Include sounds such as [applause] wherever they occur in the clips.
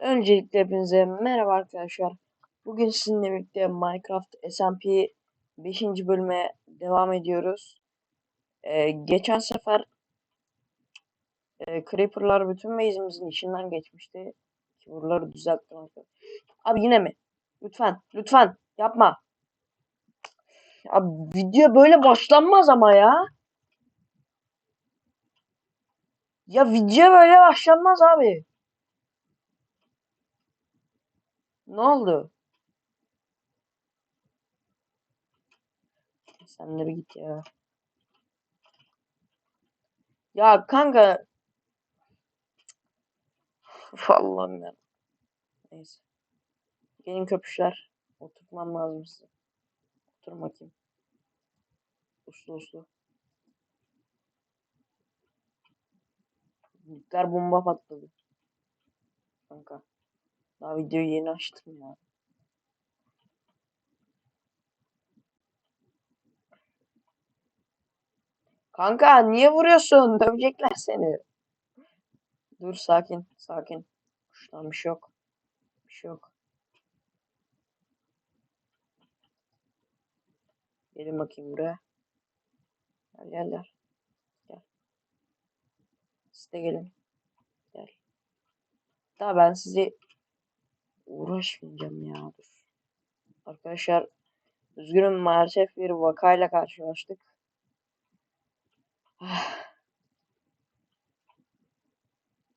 Öncelikle hepinize merhaba arkadaşlar. Bugün sizinle birlikte Minecraft SMP 5. bölüme devam ediyoruz. Ee, geçen sefer e, Creeper'lar bütün base'imizin içinden geçmişti. Buraları düzelttim. Abi yine mi? Lütfen, lütfen yapma. Abi video böyle başlanmaz ama ya. Ya video böyle başlanmaz abi. Ne oldu? Sen de bir git ya. Ya kanka. Uf, Allah'ım ya. Neyse. Gelin köpüşler. Oturtmam lazım size. Oturun bakayım. Uslu uslu. Nükleer bomba patladı. Kanka. Daha videoyu yeni açtım ya. Kanka niye vuruyorsun? Dövecekler seni. Dur sakin sakin. Kuştan bir şey yok. Bir şey yok. Gelin bakayım buraya. Gel gel gel. Gel. Siz de gelin. Gel. Daha ben sizi uğraşmayacağım ya. Dur. Arkadaşlar üzgünüm maalesef bir vakayla karşılaştık. Ah.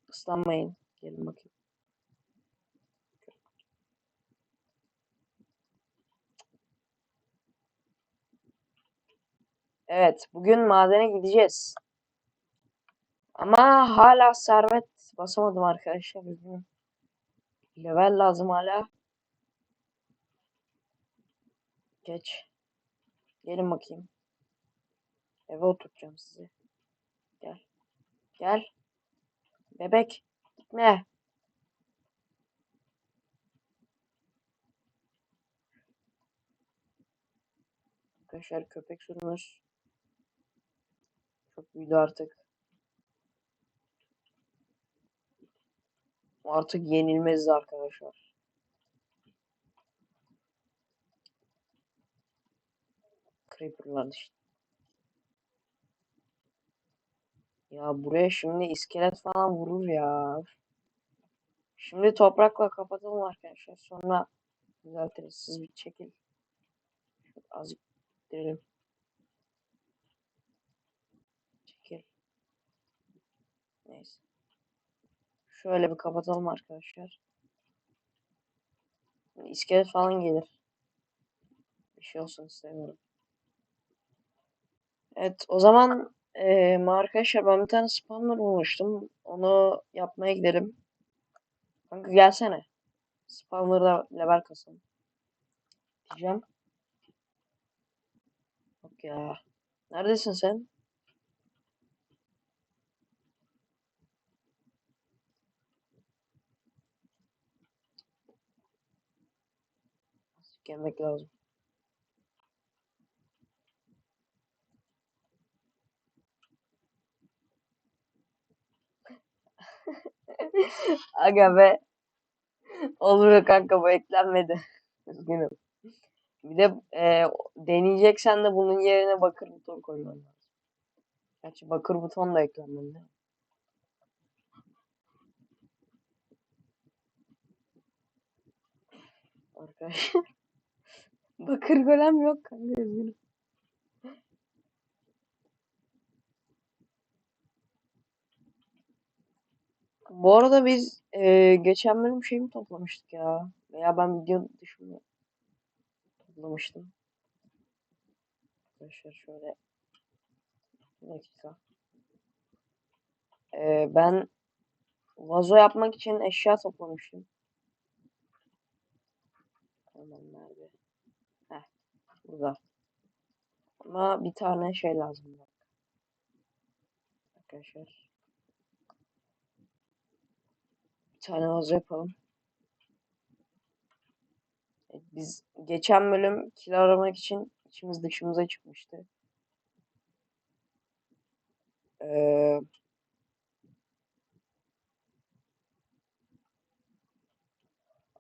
Islanmayın. Gelin bakayım. Evet, bugün madene gideceğiz. Ama hala servet basamadım arkadaşlar. Üzgünüm. Level lazım hala. Geç. Gelin bakayım. Eve oturtacağım sizi. Gel. Gel. Bebek. Gitme. Arkadaşlar köpek sürümüz çok büyüdü artık. Artık yenilmez arkadaşlar. Creeper'lar işte. Ya buraya şimdi iskelet falan vurur ya. Şimdi toprakla kapatalım arkadaşlar. Sonra düzeltiriz. Siz bir çekil. Şöyle azıcık gidelim. Çekil. Neyse. Şöyle bir kapatalım arkadaşlar. İskelet falan gelir. Bir şey olsun istemiyorum. Evet o zaman ee, arkadaşlar ben bir tane spawner bulmuştum. Onu yapmaya gidelim. Kanka gelsene. Spawner'da level kasalım. Diyeceğim. Yok ya. Neredesin sen? Gelmek lazım. Aga be. Olur kanka bu eklenmedi. Üzgünüm. Bir de e, deneyeceksen de bunun yerine bakır buton koyman lazım. Gerçi bakır buton da eklenmedi. Arkadaşlar. Bakır golem yok kanka üzgünüm. Bu arada biz e, geçen bölüm şey mi toplamıştık ya? Veya ben video dışında toplamıştım. Arkadaşlar şöyle bir dakika. E, ben vazo yapmak için eşya toplamıştım. Tamam nerede? Burada. Ama bir tane şey lazım. Arkadaşlar. Bir tane vazo yapalım. Evet, biz geçen bölüm kil aramak için içimiz dışımıza çıkmıştı. Ee,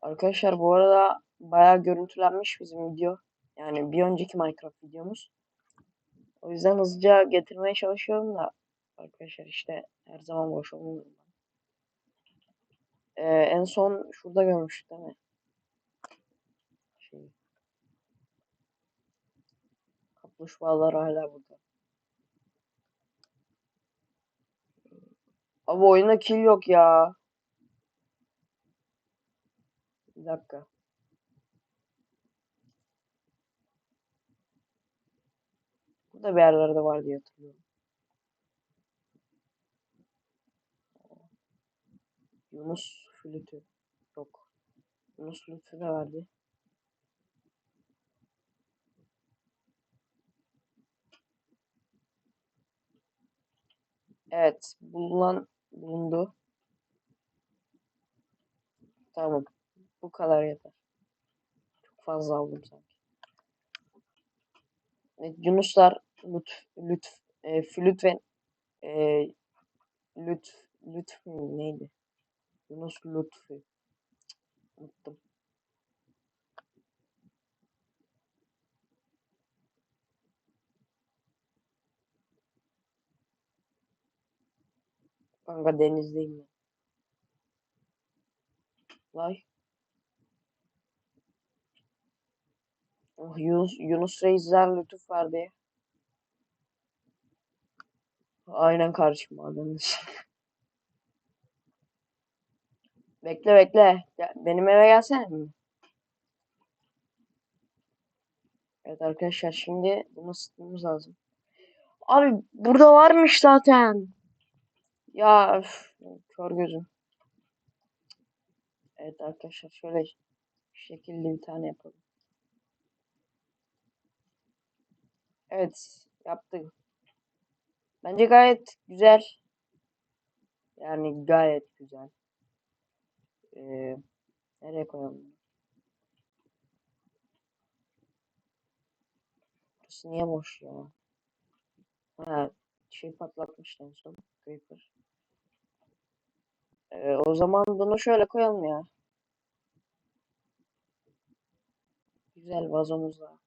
Arkadaşlar bu arada bayağı görüntülenmiş bizim video. Yani bir önceki Minecraft videomuz. O yüzden hızlıca getirmeye çalışıyorum da arkadaşlar işte her zaman boş olmuyor. Ee, en son şurada görmüştük değil mi? Şey. Kaplumbağalar hala burada. Abi oyunda kill yok ya. Bir dakika. Burada bir yerlerde var diye hatırlıyorum. Yunus flütü. Yok. Yunus flütü de verdi. Evet. Bulunan bulundu. Tamam. Bu kadar yeter. Çok fazla aldım sanki. Evet, Yunuslar lütf, lütf, e, flüt ve e, lütf, lütf neydi? Yunus lütfü. Cık, Unuttum. Kanka denizdeyim ben. Vay. Oh, Yunus, Yunus Reisler lütuf verdi. Aynen kardeşim dışı. [laughs] Bekle bekle. Gel- benim eve gelsene mi? Evet arkadaşlar şimdi bunu ısıtmamız lazım. Abi burada varmış zaten. Ya üf, kör gözüm. Evet arkadaşlar şöyle şekilli bir tane yapalım. Evet yaptık. Bence gayet güzel. Yani gayet güzel. Ee, nereye koyalım? Burası niye boş ya? Ha, şey patlatmıştı en son. Creeper. Ee, o zaman bunu şöyle koyalım ya. Güzel vazomuzda.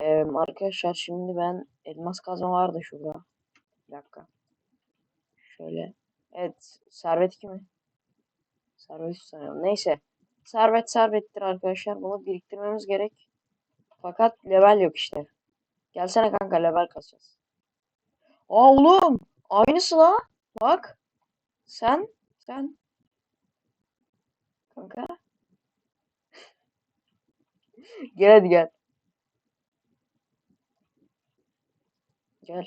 Ee, arkadaşlar şimdi ben elmas kazma vardı şurada. Bir dakika. Şöyle. Evet. Servet kimi? Servet sanıyorum. Neyse. Servet servettir arkadaşlar. Bunu biriktirmemiz gerek. Fakat level yok işte. Gelsene kanka level kasacağız. Aa oğlum. Aynısı la. Bak. Sen. Sen. Kanka. [laughs] Gel hadi gel. Gel.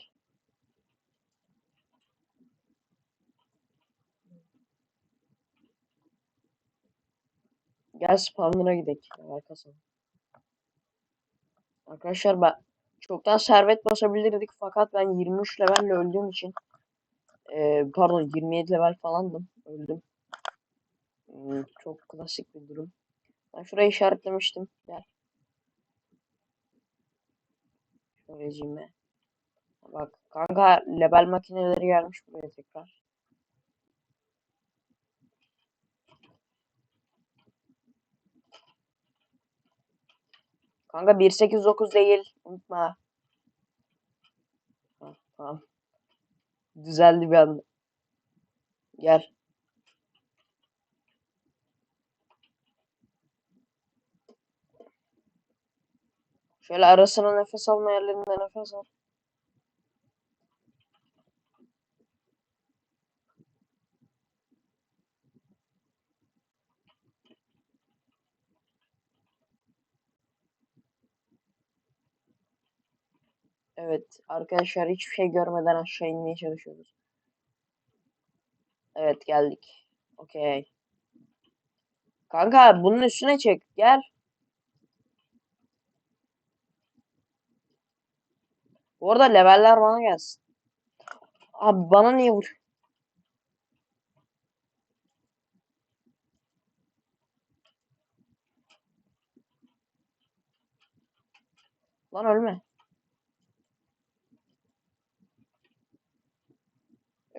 Gel spawnlara gidelim. Kasalım. Arkadaşlar ben çoktan servet basabilirdik fakat ben 23 levelle öldüğüm için eee, pardon 27 level falandım. Öldüm. Hmm, çok klasik bir durum. Ben şurayı işaretlemiştim. Gel. Şöyleciğime. Bak kanka level makineleri gelmiş buraya tekrar. Kanka 189 değil. Unutma. Ha, tamam. Düzeldi bir anda. Gel. Şöyle arasına nefes alma yerlerinde nefes al. Evet arkadaşlar hiçbir şey görmeden aşağı inmeye çalışıyoruz. Evet geldik. Okey. Kanka bunun üstüne çek. Gel. Bu arada leveller bana gelsin. Abi bana niye vur? Lan ölme.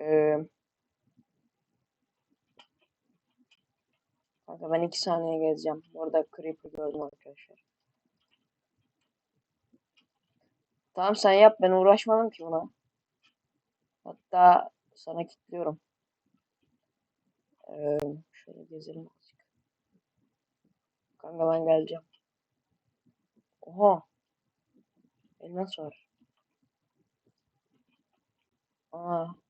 Ee, ben iki saniye gezeceğim. Bu arada Creeper gördüm arkadaşlar. Tamam sen yap ben uğraşmadım ki buna. Hatta sana kilitliyorum. Ee, şöyle gezelim azıcık. Kanka ben geleceğim. Oha. Elmas var. Aa.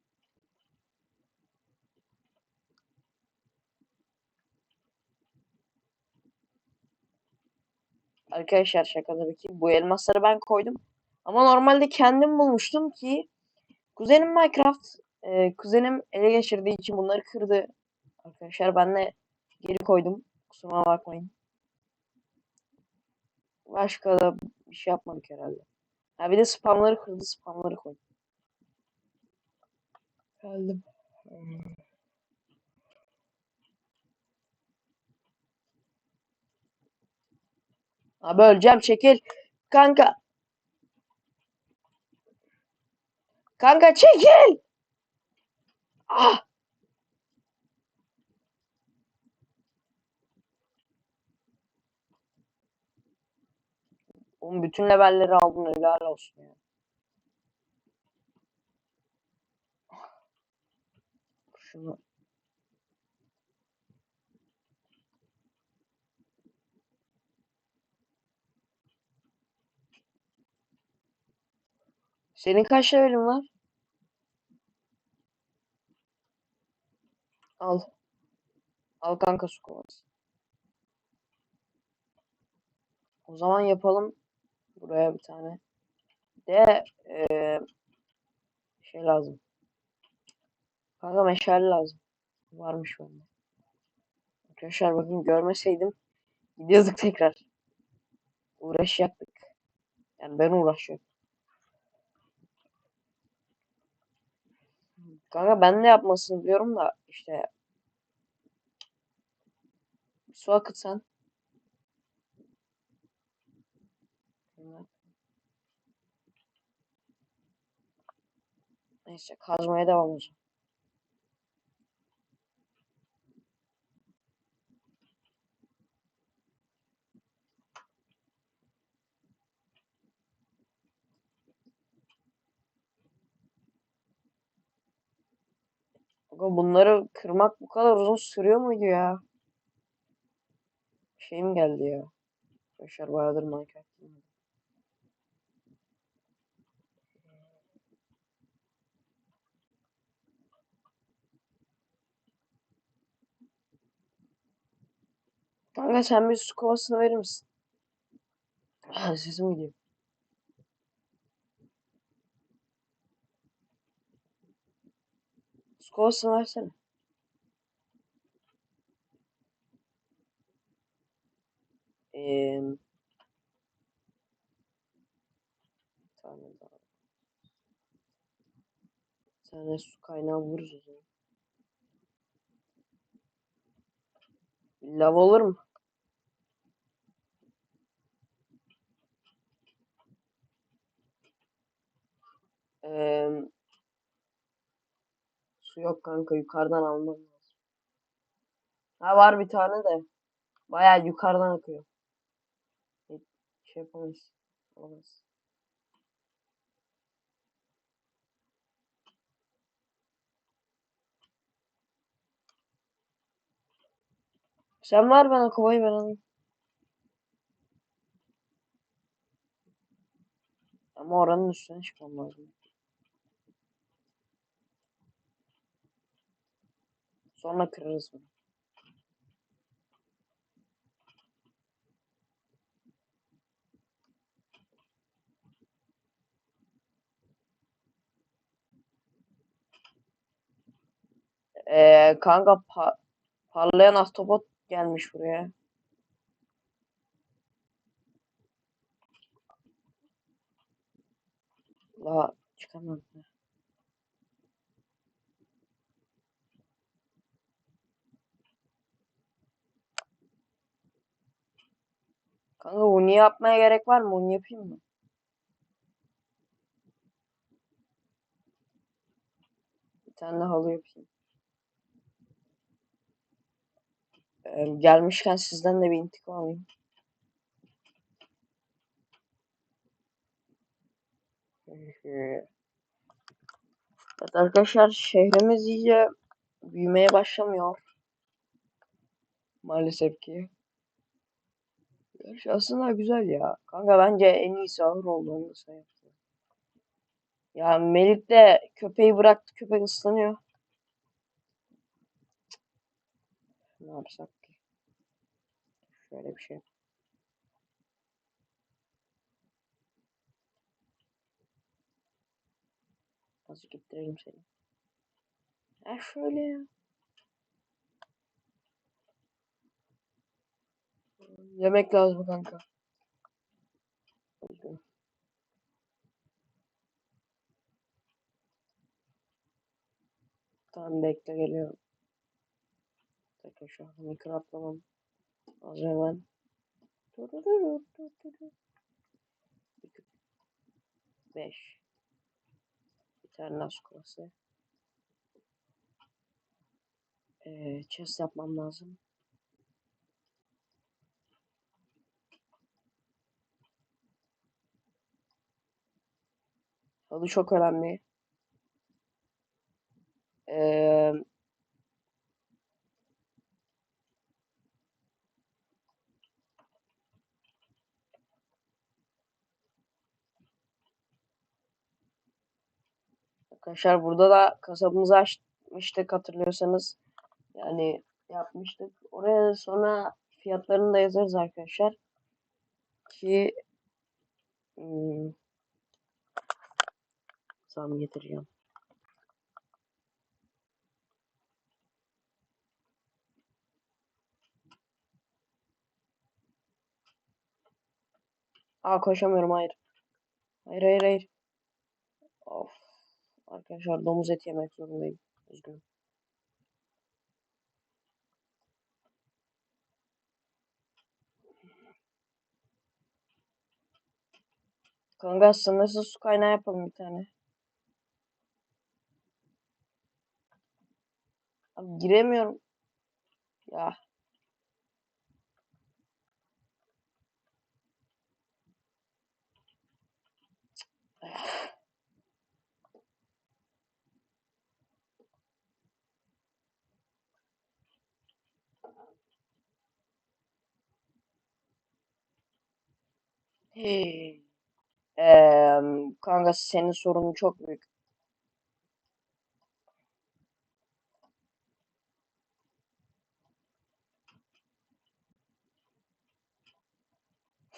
Arkadaşlar şaka tabii ki. Bu elmasları ben koydum. Ama normalde kendim bulmuştum ki kuzenim Minecraft e, kuzenim ele geçirdiği için bunları kırdı. Arkadaşlar ben de geri koydum. Kusuruma bakmayın. Başka da bir şey yapmadık herhalde. Ha bir de spamları kırdı. Spamları koydum. Geldim. Abi öleceğim çekil. Kanka. Kanka çekil. Ah. Oğlum bütün levelleri aldın helal olsun ya. Şunu Senin kaç levelin var? Al. Al kanka su kovası. O zaman yapalım. Buraya bir tane. De ee, şey lazım. Kanka meşale lazım. Varmış bende. Arkadaşlar bakın görmeseydim gidiyorduk tekrar. Uğraşacaktık. Yani ben uğraşıyorum. Kanka ben de yapmasını biliyorum da işte su akıt sen. Neyse kazmaya devam edeceğim. Bunları kırmak bu kadar uzun sürüyor muydu ya? Şeyim geldi ya. Arkadaşlar bayağıdır Minecraft. Kanka sen bir su kovasını verir misin? [laughs] Sesim gidiyor. Kovasını versene. Ee, tane daha. Bir tane su kaynağı vururuz o zaman. Lav olur mu? Ee, su yok kanka yukarıdan almam lazım. Ha var bir tane de. Bayağı yukarıdan akıyor. Hiç şey yapamayız. Olmaz. Sen ver bana kovayı ben alayım. Ama oranın üstüne çıkmam lazım. Sonra kırarız bunu. Ee, kanka pa parlayan ahtapot gelmiş buraya. La çıkamam. Kanka bunu yapmaya gerek var mı? Bunu yapayım mı? Bir tane de halı yapayım. Ee, gelmişken sizden de bir intikam alayım. [laughs] Evet arkadaşlar şehrimiz iyice büyümeye başlamıyor. Maalesef ki. Gerçi aslında güzel ya. Kanka bence en iyisi ahır olduğunu da sayıyor. Ya Melik de köpeği bıraktı. Köpek ıslanıyor. Ne yapsak ki? Şöyle bir şey. Nasıl gittirelim seni? Ha şöyle ya. Yemek lazım kanka. Tamam bekle geliyorum. Tekrar şu an mikro atlamam. Az hemen. Beş. Bir tane nas kulası. Ee, chest yapmam lazım. Halı çok önemli. Ee, arkadaşlar burada da kasabımızı açmıştık hatırlıyorsanız. Yani yapmıştık. Oraya sonra fiyatlarını da yazarız arkadaşlar. Ki hmm, zam getireceğim. Aa koşamıyorum hayır. Hayır hayır hayır. Of. Arkadaşlar domuz eti yemek zorundayım. Üzgünüm. Kanka sınırsız su kaynağı yapalım bir tane. Abi giremiyorum. Ya. Hey. Ee, kanka senin sorunun çok büyük.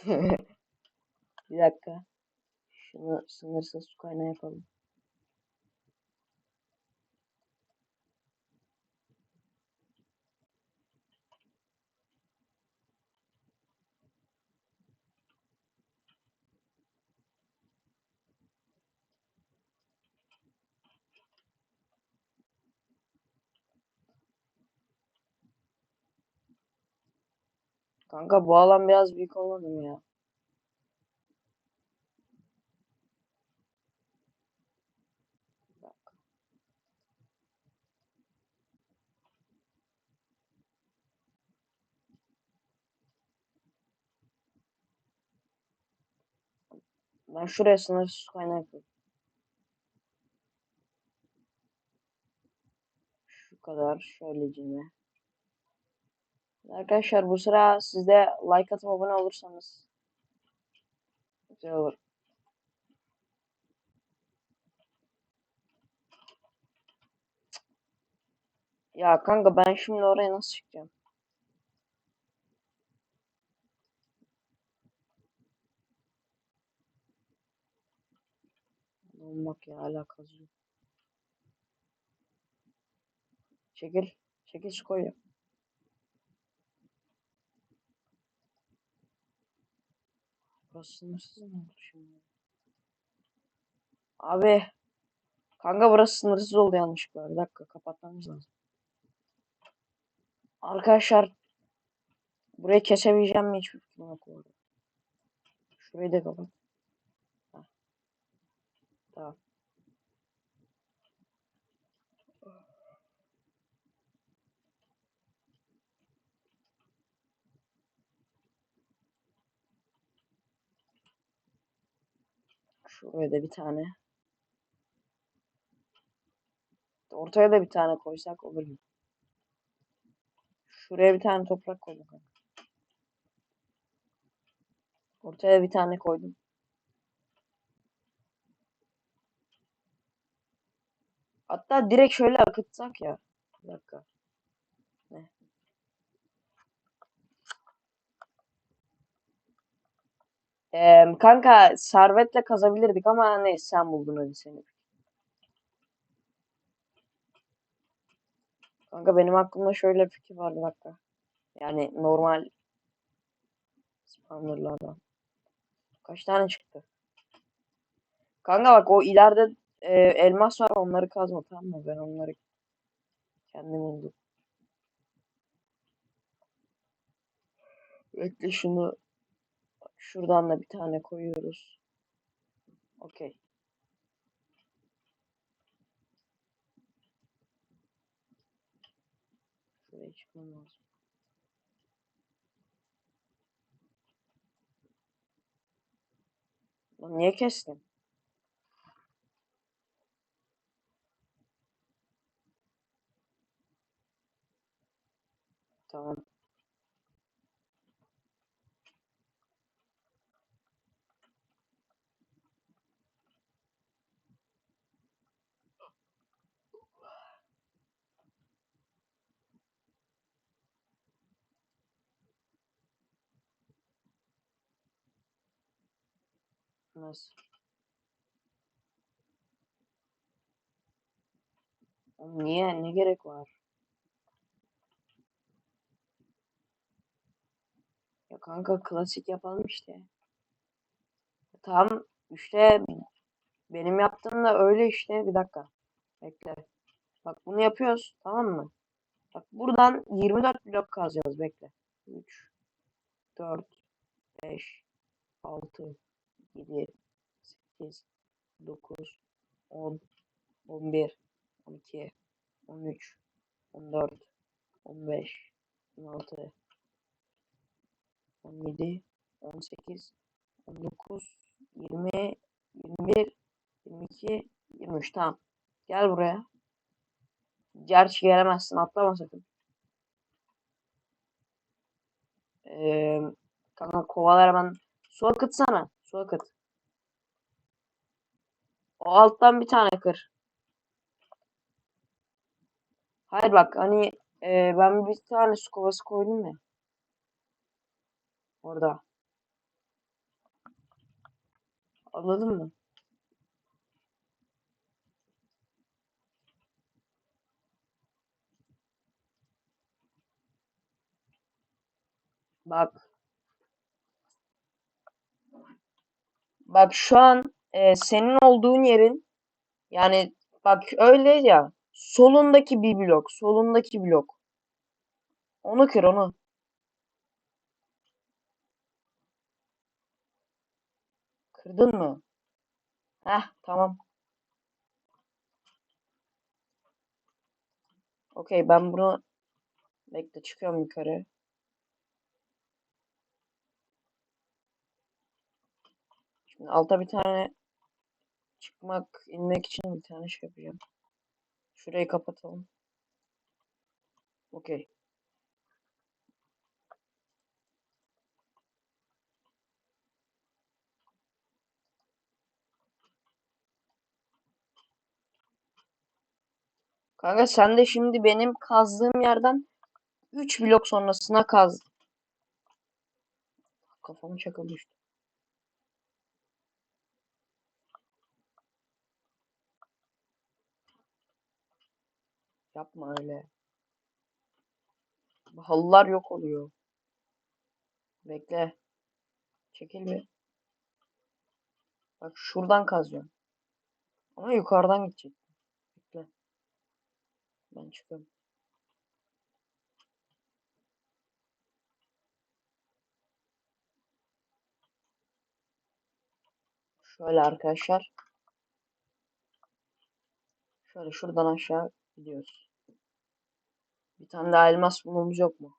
[laughs] bir dakika. Şunu sınırsız su kaynağı yapalım. Kanka bu alan biraz büyük olmadı mı ya? Ben şuraya sınırsız kaynağı yapıyorum. Şu kadar şöylecine. Arkadaşlar bu sıra siz de like atıp abone olursanız güzel olur. Ya kanka ben şimdi oraya nasıl çıkacağım? Olmak ya alakası yok. Çekil. Çekil su koy Burası sınırsız mı oldu şimdi? Abi. Kanka burası sınırsız oldu yanlışlıkla. Bir dakika kapatmamız lazım. Arkadaşlar. Burayı kesebileceğim mi hiçbir fikrim yok. Şurayı da kapat. Tamam. Şuraya bir tane. Ortaya da bir tane koysak olur mu? Şuraya bir tane toprak koydum. Ortaya bir tane koydum. Hatta direkt şöyle akıtsak ya. Bir dakika. Ee, kanka servetle kazabilirdik ama neyse sen buldun hadi seni. Kanka benim aklımda şöyle bir fikir var bir dakika. Yani normal spawnerlardan. Kaç tane çıktı? Kanka bak o ileride e, elmas var onları kazma tamam mı? Ben onları kendim buldum. Bekle şunu şuradan da bir tane koyuyoruz. Okey. Şuraya çıkmam lazım. Niye kestin? Tamam. Oğlum niye? Ne gerek var? Ya kanka klasik yapalım işte. Tamam işte benim yaptığım da öyle işte. Bir dakika. Bekle. Bak bunu yapıyoruz. Tamam mı? Bak buradan 24 blok kazacağız. Bekle. 3 4 5 6 7 8 9 10 11 12 13 14 15 16 17 18 19 20 21 22 23 tamam. Gel buraya. Gerçi gelemezsin. Atlama sakın. Ee, kanka kovalar ben su akıtsana. Su akıt. O alttan bir tane kır. Hayır bak hani e, ben bir tane su kovası koydum ya. Orada. Anladın mı? Bak. Bak şu an e, senin olduğun yerin yani bak öyle ya solundaki bir blok solundaki blok onu kır onu kırdın mı? Heh tamam. Okey ben bunu bekle çıkıyorum yukarı. Alta bir tane çıkmak, inmek için bir tane şey yapacağım. Şurayı kapatalım. Okey. Kanka sen de şimdi benim kazdığım yerden 3 blok sonrasına kaz. Kafamı çakıldı Yapma öyle. Halılar yok oluyor. Bekle. Çekil bir. Bak şuradan kazıyorum. Ama yukarıdan gidecek. Bekle. Ben çıkıyorum. Şöyle arkadaşlar. Şöyle şuradan aşağı gidiyoruz. Bir tane daha elmas bulmamız yok mu?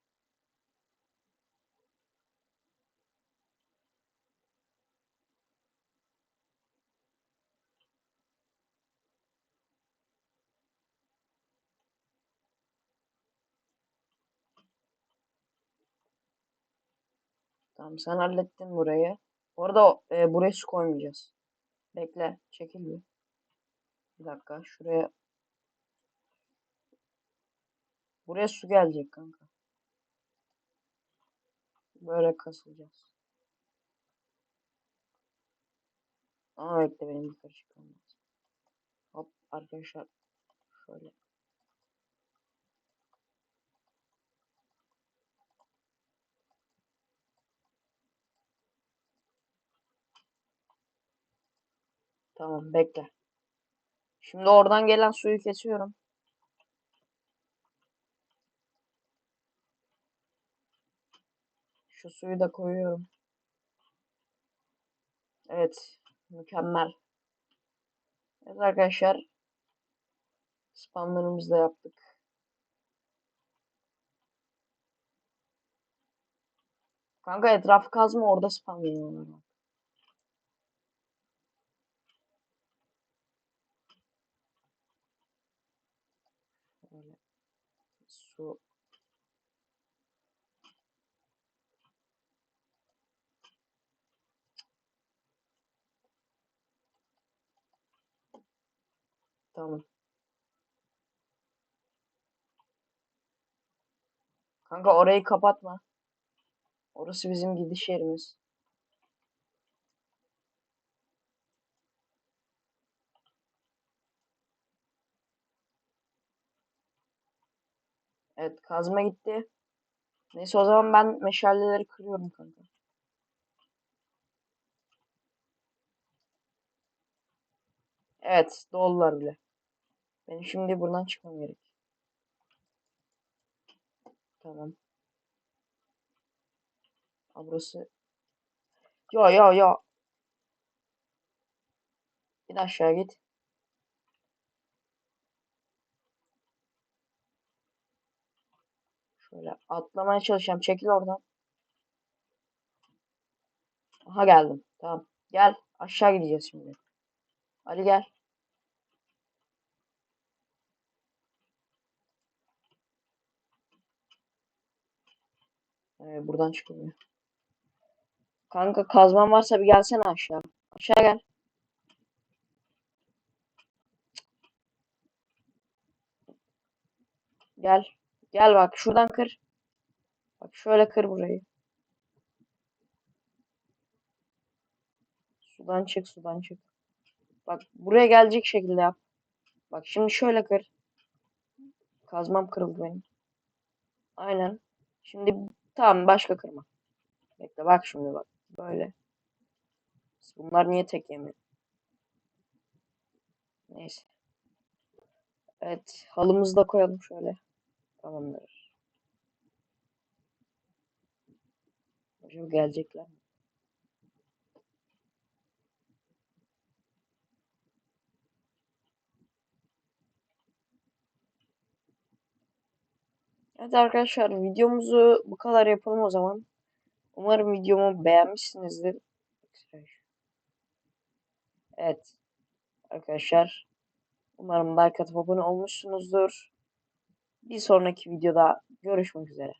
Tamam sen hallettin burayı. Bu arada e, buraya su koymayacağız. Bekle çekil bir. Bir dakika şuraya Buraya su gelecek kanka. Böyle kasılacağız. Ama bekle benim yukarı çıkmam lazım. Hop arkadaşlar. Şöyle. Tamam bekle. Şimdi oradan gelen suyu kesiyorum. Şu suyu da koyuyorum. Evet. Mükemmel. Evet arkadaşlar. Spamlarımızı da yaptık. Kanka etrafı kazma orada spam bak. Böyle su Tamam. Kanka orayı kapatma. Orası bizim gidiş yerimiz. Evet kazma gitti. Neyse o zaman ben meşaleleri kırıyorum kanka. Evet doldular bile. Benim şimdi buradan çıkmam gerek. Tamam. Ha burası. Yo yo yo. Bir aşağı git. Şöyle atlamaya çalışacağım. Çekil oradan. Aha geldim. Tamam. Gel. Aşağı gideceğiz şimdi. Ali gel. Ee, buradan çıkılmıyor. Kanka kazman varsa bir gelsene aşağı. Aşağı gel. Gel. Gel bak şuradan kır. Bak şöyle kır burayı. Sudan çık sudan çık. Bak buraya gelecek şekilde yap. Bak şimdi şöyle kır. Kazmam kırıldı benim. Aynen. Şimdi tamam başka kırma. Bekle bak şimdi bak. Böyle. Bunlar niye tek yemiyor? Neyse. Evet. Halımızı da koyalım şöyle. Tamamdır. Hocam gelecekler mi? Evet arkadaşlar videomuzu bu kadar yapalım o zaman. Umarım videomu beğenmişsinizdir. Evet. Arkadaşlar. Umarım like atıp abone olmuşsunuzdur. Bir sonraki videoda görüşmek üzere.